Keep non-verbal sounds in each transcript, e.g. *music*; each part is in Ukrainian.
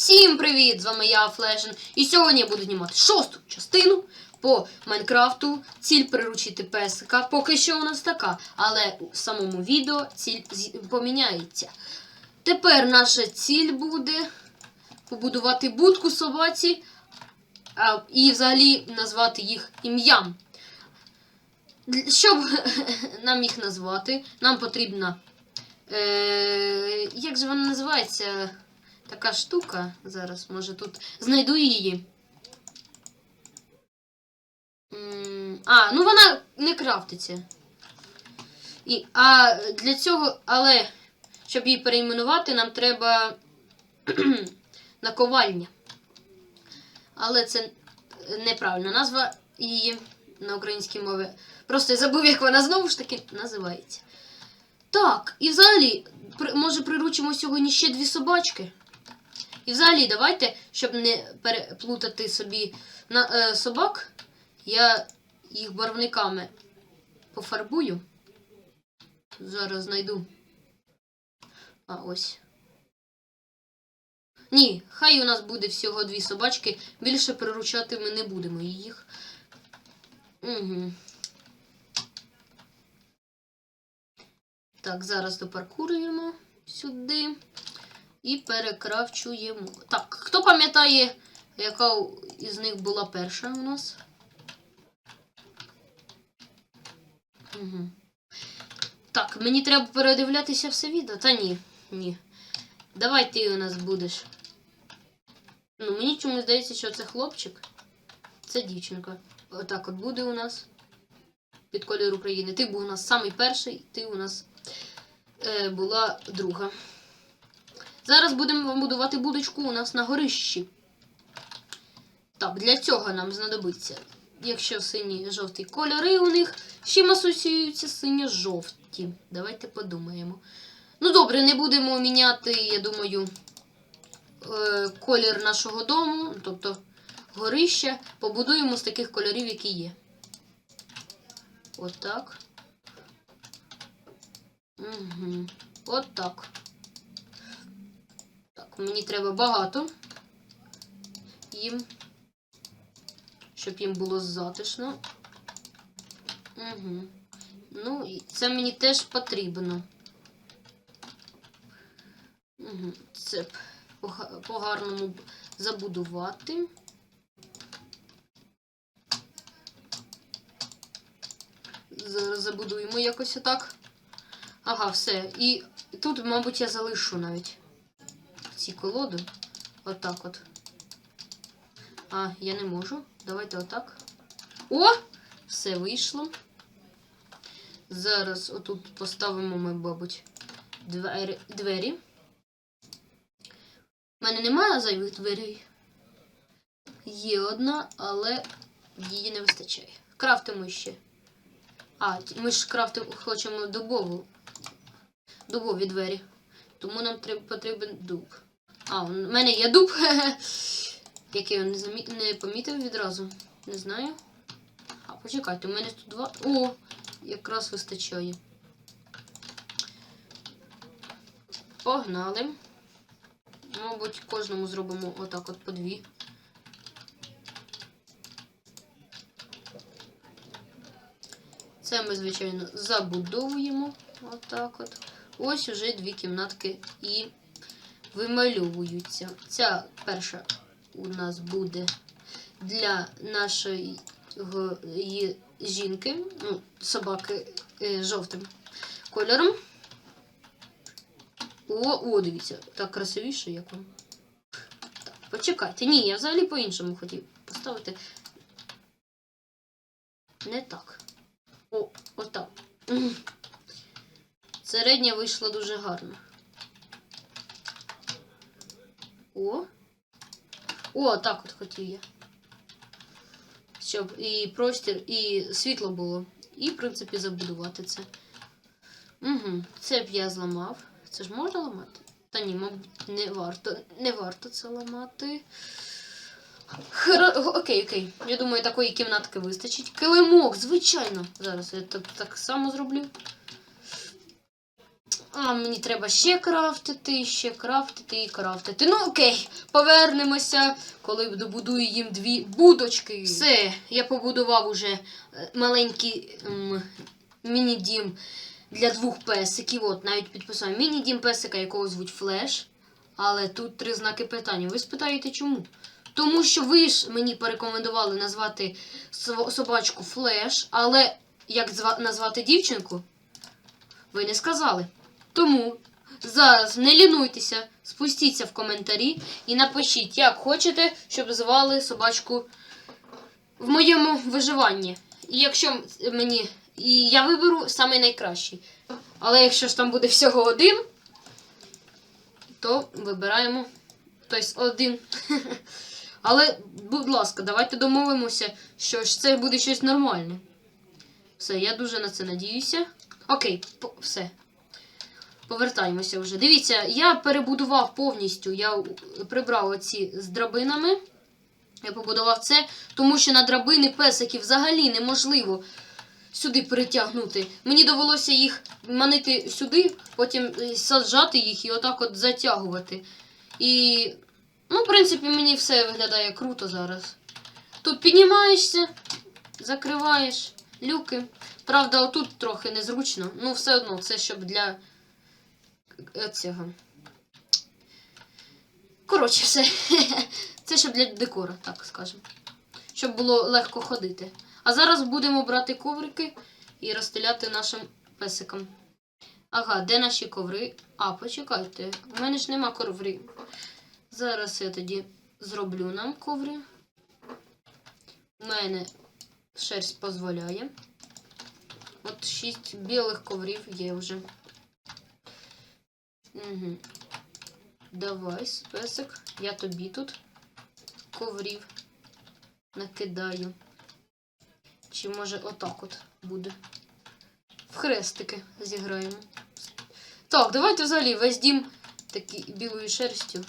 Всім привіт! З вами я, Флешен. І сьогодні я буду знімати шосту частину по Майнкрафту. Ціль приручити песика. Поки що у нас така, але у самому відео ціль поміняється. Тепер наша ціль буде побудувати будку собаці а, і взагалі назвати їх ім'ям. Щоб *laughs* нам їх назвати, нам потрібна. Е, як же вона називається? Така штука. Зараз, може, тут знайду її. А, ну вона не крафтиться. І, а для цього, але щоб її перейменувати, нам треба *clears throat* наковальня. Але це неправильна назва її на українській мові. Просто я забув, як вона знову ж таки називається. Так, і взагалі, може приручимо сьогодні ще дві собачки. І взагалі, давайте, щоб не переплутати собі на, е, собак, я їх барвниками пофарбую. Зараз знайду. А, ось. Ні, хай у нас буде всього дві собачки. Більше приручати ми не будемо їх. Угу. Так, зараз допаркуруємо сюди і перекрафчуємо. Так, хто пам'ятає, яка із них була перша у нас? Угу. Так, мені треба передивлятися все відео. Та ні, ні. Давай ти у нас будеш. Ну, мені чомусь здається, що це хлопчик. Це дівчинка. Отак от буде у нас. Під колір України. Ти був у нас самий перший, ти у нас е, була друга. Зараз будемо будувати будочку у нас на горищі. Так, для цього нам знадобиться, якщо сині жовті кольори у них, з чим асоціюються синьо-жовті. Давайте подумаємо. Ну добре, не будемо міняти, я думаю, е, колір нашого дому, тобто горища, побудуємо з таких кольорів, які є. Отак. Угу. Отак. Так, мені треба багато їм, щоб їм було затишно. Угу. Ну, і це мені теж потрібно. Угу. Це по-гарному забудувати. Забудуємо якось отак. Ага, все. І тут, мабуть, я залишу навіть ці колоди. Отак от. А, я не можу. Давайте отак. О! Все вийшло. Зараз отут поставимо ми, мабуть, двері. У мене немає зайвих дверей. Є одна, але її не вистачає. Крафтимо ще. А, ми ж крафтимо, хочемо дубову. Дубові двері. Тому нам потрібен дуб. А, у мене є дуб. *laughs* Який я не, замі... не помітив відразу. Не знаю. А, почекайте, у мене тут два. О! Якраз вистачає. Погнали. Мабуть, кожному зробимо отак от по дві. Це ми, звичайно, забудовуємо. Отак от. Ось уже дві кімнатки і вимальовуються. Ця перша у нас буде для нашої жінки, ну, собаки е, жовтим кольором. О, о, дивіться, так красивіше, як вам. Так, почекайте. Ні, я взагалі по-іншому хотів поставити. Не так. О, отак. Середня вийшла дуже гарно. О. О, так от хотів я. Щоб і простір, і світло було. І, в принципі, забудувати це. Угу. Це б я зламав. Це ж можна ламати? Та ні, мабуть, не варто. Не варто це ламати. Хро... Окей, окей. Я думаю, такої кімнатки вистачить. Килимок, звичайно. Зараз я так, так само зроблю. А мені треба ще крафтити, ще крафтити і крафтити. Ну окей, повернемося, коли добудую їм дві будочки. Все, я побудував уже е, маленький міні-дім для двох песиків. От, навіть підписав міні-дім песика, якого звуть Флеш. Але тут три знаки питання. Ви спитаєте чому? Тому що ви ж мені порекомендували назвати собачку Флеш, але як назвати дівчинку, ви не сказали. Тому зараз не лінуйтеся, спустіться в коментарі і напишіть, як хочете, щоб звали собачку в моєму виживанні. І якщо мені. І я виберу саме найкращий. Але якщо ж там буде всього один, то вибираємо тобто один. *laughs* Але, будь ласка, давайте домовимося, що ж це буде щось нормальне. Все, я дуже на це надіюся. Окей, все. Повертаємося вже. Дивіться, я перебудував повністю. Я прибрав оці з драбинами. Я побудував це, тому що на драбини песики взагалі неможливо сюди перетягнути. Мені довелося їх манити сюди, потім е, саджати їх і отак от затягувати. І, ну, в принципі, мені все виглядає круто зараз. Тут піднімаєшся, закриваєш люки. Правда, отут трохи незручно. Ну, все одно, це щоб для цього. Коротше, все. *laughs* Це щоб для декора, так скажемо. Щоб було легко ходити. А зараз будемо брати коврики і розстеляти нашим песикам. Ага, де наші коври? А, почекайте, у мене ж нема коврів. Зараз я тоді зроблю нам коври. У мене шерсть дозволяє. От шість білих коврів є вже. Угу. Давай, песик, я тобі тут коврів накидаю. Чи може отак от буде? В хрестики зіграємо. Так, давайте взагалі весь дім такий білою шерстю.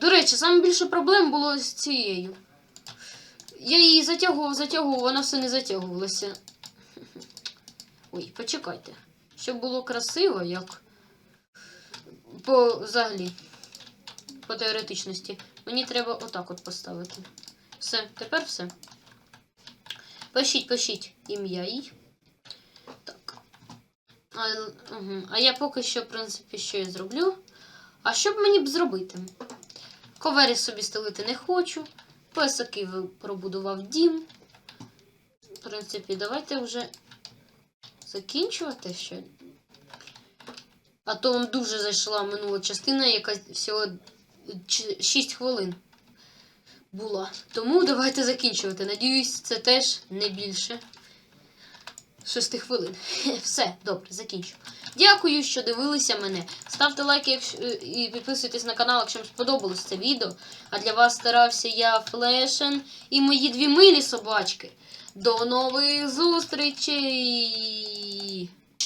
До речі, саме більше проблем було з цією. Я її затягував, затягував, вона все не затягувалася. Ой, почекайте. Щоб було красиво, як по взагалі. По теоретичності.Мені треба отак от поставити. Все, тепер все. Пишіть, пишіть ім'я їй. Так. А, угу. а я поки що, в принципі, що я зроблю. А що б мені б зробити? Ковері собі стелити не хочу. Песики ви- пробудував дім. В принципі, давайте вже закінчувати ще. А то вам дуже зайшла минула частина, яка всього 6 хвилин була. Тому давайте закінчувати. Надіюсь, це теж не більше 6 хвилин. *laughs* Все, добре, закінчу. Дякую, що дивилися мене. Ставте лайки якщо, і підписуйтесь на канал, якщо вам сподобалось це відео. А для вас старався я Флешен і мої дві милі собачки. До нових зустрічей!